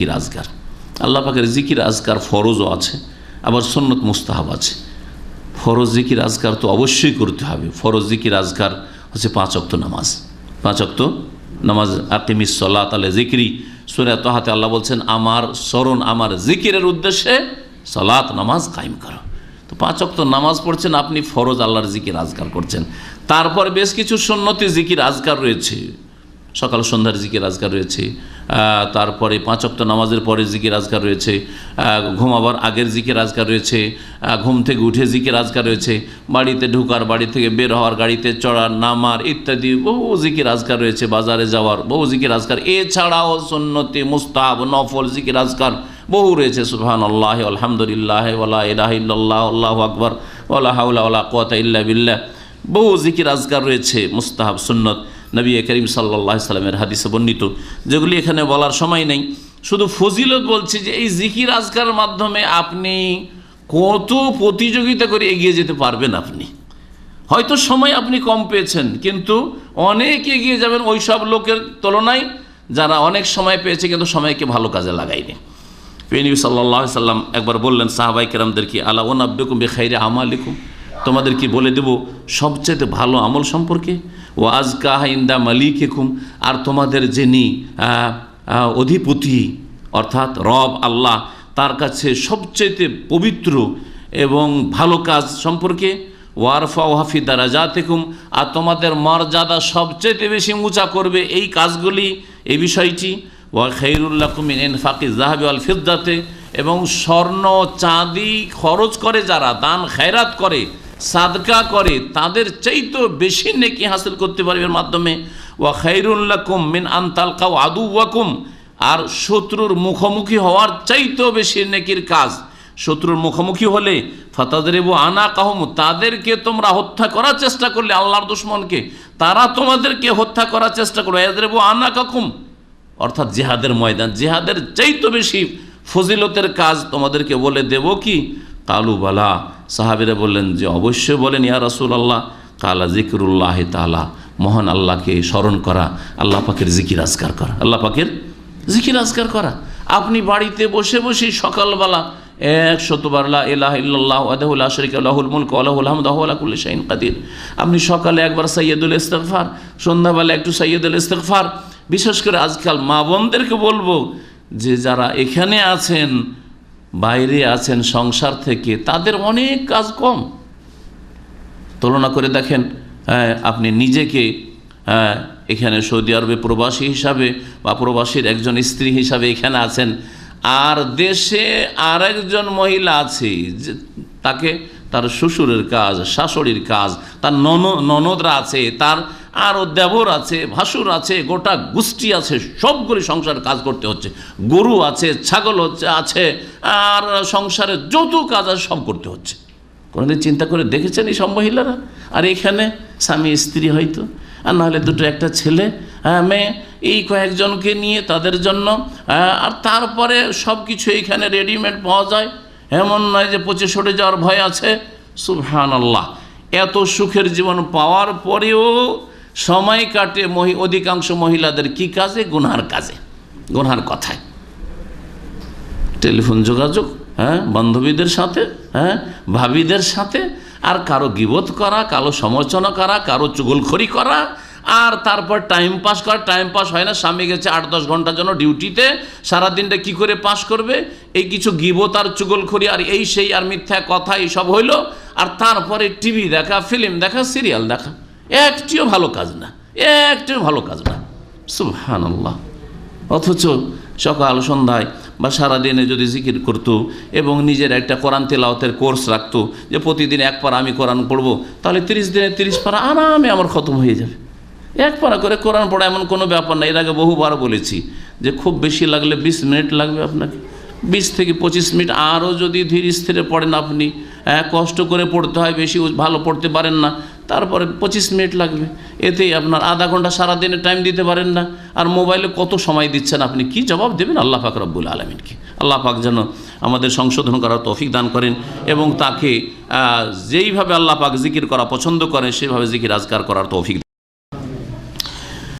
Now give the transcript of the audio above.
জিকির আজগার। আল্লাহ পাকের জিকির আজগার ফরজও আছে, আবার সন্নত মুস্তাহাব আছে। ফরজ জিকির আজগার তো অবশ্যই করতে হবে। ফরজ জিকির আজগার হচ্ছে পাঁচ অক্ত নামাজ। পাঁচ অক্ত নামাজ আকিমিস সল্লাহ তালে জিকিরি। সুরে তোহাতে আল্লাহ বলছেন, আমার স্মরণ, আমার জিকিরের উদ্দেশ্যে সলাত, নামাজ কায়েম করো। তো পাঁচ অক্ত নামাজ পড়ছেন, আপনি ফরজ আল্লাহর জিকির আজগার করছেন। তারপর বেশ কিছু সন্নতি জিকির আজগার রয়েছে। সকাল সন্ধ্যার জিকির আজগার রয়েছে তারপরে পাঁচ অক্ত নামাজের পরে জিকির আজগার রয়েছে ঘুমাবার আগের জিকির আজগার রয়েছে ঘুম থেকে উঠে জিকির আজগার রয়েছে, বাড়িতে ঢুকার, বাড়ি থেকে বের হওয়ার, গাড়িতে চড়ার, নামার ইত্যাদি বহু জিকির আজগার রয়েছে বাজারে যাওয়ার, বহু জিকির আজগার, এছাড়াও সন্নতি মুস্তাব নফল জিকির আজগার বহু রয়েছে সুবহান আল্লাহ আলহামদুলিল্লাহ ওলা ইলাহিল্লাহ আল্লাহ আকবর ওলা হাউলা ওলা কোয়াতা ইল্লা বিল্লাহ, বহু জিকির আজগার রয়েছে, মুস্তাহাব, সুন্নত। নবী করিম সাল্লাহ সাল্লামের হাদিসে বর্ণিত, যেগুলি এখানে বলার সময় নেই। শুধু ফজিলত বলছি যে, এই জিকির আজগার মাধ্যমে আপনি কত প্রতিযোগিতা করে এগিয়ে যেতে পারবেন আপনি। হয়তো সময় আপনি কম পেয়েছেন, কিন্তু অনেক এগিয়ে যাবেন ওই সব লোকের তুলনায় যারা অনেক সময় পেয়েছে, কিন্তু সময়কে ভালো কাজে লাগায়নি। পেনবি সাল্লাহ সাল্লাম একবার বললেন সাহাবাই কেরামদেরকে আলা আব্দুকুম বেখাইরে আমালিকুম? তোমাদের কি বলে দেব সবচেয়ে ভালো আমল সম্পর্কে ও আজকা ইন্দা মালিকেকুম, আর তোমাদের যিনি অধিপতি, অর্থাৎ রব আল্লাহ, তার কাছে সবচেয়ে পবিত্র এবং ভালো কাজ সম্পর্কে ওয়ারফা ওয়াফি দ্বারা থেকুম আর তোমাদের মর্যাদা সবচেয়ে বেশি উঁচা করবে এই কাজগুলি, এই বিষয়টি, ওয়া খৈরুল্লাহ কুমিন এন ফাকি জাহাবি আল ফিদ্দাতে, এবং স্বর্ণ চাঁদি খরচ করে যারা, দান খেরাত করে সাদকা করে, তাদের চাইতেও বেশি নেকি হাসিল করতে পারবে এর মাধ্যমে। ওয়া খৈরুল্লাহ কুম মিন আন্তাল কাউ আদু ওয়াকুম আর শত্রুর মুখোমুখি হওয়ার চাইতেও বেশি নেকির কাজ। শত্রুর মুখোমুখি হলে ফাতাদরেবু আনা কাহম তাদেরকে তোমরা হত্যা করার চেষ্টা করলে আল্লাহর দুশ্মনকে, তারা তোমাদেরকে হত্যা করার চেষ্টা করবে। এদরেবু আনা কাকুম অর্থাৎ জেহাদের ময়দান। জেহাদের চাইতো বেশি ফজিলতের কাজ তোমাদেরকে বলে দেব কি? কালু বালা সাহাবিরা বললেন যে অবশ্যই বলেন, ইয়া রাসুল আল্লাহ কালা জিকিরুল্লাহ তালা মহান আল্লাহকে স্মরণ করা, আল্লাহ পাকের জিকির আজকার করা, আল্লাহ পাকের জিকির আজকার করা। আপনি বাড়িতে বসে বসে সকালবেলা এক শতবার লা ইলাহা ইল্লাল্লাহ ওয়াহদাহু লা শারীকা লাহুল মুলকু ওয়া লাহুল হামদু ওয়া হুয়া আলা কুল্লি শাইইন কাদির। আপনি সকালে একবার সাইয়্যিদুল ইস্তিগফার, সন্ধ্যাবেলা একটু সাইয়্যিদুল ইস্তিগফার। বিশেষ করে আজকাল মা বোনদেরকে বলব যে যারা এখানে আছেন বাইরে আছেন সংসার থেকে তাদের অনেক কাজ কম। তুলনা করে দেখেন হ্যাঁ, আপনি নিজেকে হ্যাঁ, এখানে সৌদি আরবে প্রবাসী হিসাবে বা প্রবাসীর একজন স্ত্রী হিসাবে এখানে আছেন আর দেশে আরেকজন মহিলা আছে তাকে তার শ্বশুরের কাজ শাশুড়ির কাজ তার নন ননদরা আছে তার আরও দেবর আছে, ভাসুর আছে, গোটা গোষ্ঠী আছে, সবগুলি সংসার কাজ করতে হচ্ছে। গরু আছে, ছাগল হচ্ছে, আছে, আর সংসারে যত কাজ আছে সব করতে হচ্ছে। কোনোদিন চিন্তা করে দেখেছেন এই সব মহিলারা আর এখানে স্বামী স্ত্রী হয়তো। আর নাহলে দুটো একটা ছেলে মেয়ে, এই কয়েকজনকে নিয়ে তাদের জন্য আর তারপরে সব কিছু এইখানে রেডিমেড পাওয়া যায়। এমন নয় যে পচে সরে যাওয়ার ভয় আছে। সুবহান আল্লাহ এত সুখের জীবন পাওয়ার পরেও সময় কাটে মহি অধিকাংশ মহিলাদের কি কাজে? গুনহার কাজে। গুনহার কথায়। টেলিফোন যোগাযোগ হ্যাঁ বান্ধবীদের সাথে হ্যাঁ ভাবিদের সাথে, আর কারও গিবত করা, কারও সমালোচনা করা, কারও চুগলখড়ি করা, আর তারপর টাইম পাস করা। টাইম পাস হয় না, স্বামী গেছে আট দশ ঘণ্টার জন্য ডিউটিতে, সারাদিনটা কি করে পাস করবে? এই কিছু গিবত আর চুগলখড়ি আর এই সেই আর মিথ্যা কথা, এইসব হইল। আর তারপরে টিভি দেখা ফিল্ম দেখা সিরিয়াল দেখা। একটিও ভালো কাজ না একটিও ভালো কাজ না। সুবহান আল্লাহ অথচ সকাল সন্ধ্যায় বা সারাদিনে যদি জিকির করতো এবং নিজের একটা কোরআন তেলাওতের কোর্স রাখতো যে প্রতিদিন এক পারা আমি কোরআন পড়ব তাহলে তিরিশ দিনে তিরিশ পারা আরামে আমার খতম হয়ে যাবে। এক পারা করে কোরআন পড়া এমন কোনো ব্যাপার না এর আগে বহুবার বলেছি যে খুব বেশি লাগলে বিশ মিনিট লাগবে আপনাকে। বিশ থেকে পঁচিশ মিনিট আরও যদি ধীর স্থিরে পড়েন আপনি হ্যাঁ, কষ্ট করে পড়তে হয় বেশি ভালো পড়তে পারেন না তারপরে পঁচিশ মিনিট লাগবে। এতেই আপনার আধা ঘণ্টা সারাদিনে টাইম দিতে পারেন না। আর মোবাইলে কত সময় দিচ্ছেন আপনি? কি জবাব দেবেন? আল্লাহ পাক রব্বুল আলমিনকে। আল্লাহ পাক যেন আমাদের সংশোধন করার তৌফিক দান করেন এবং তাকে যেইভাবে আল্লাহ পাক জিকির করা পছন্দ করে সেভাবে জিকির আজকার করার তৌফিক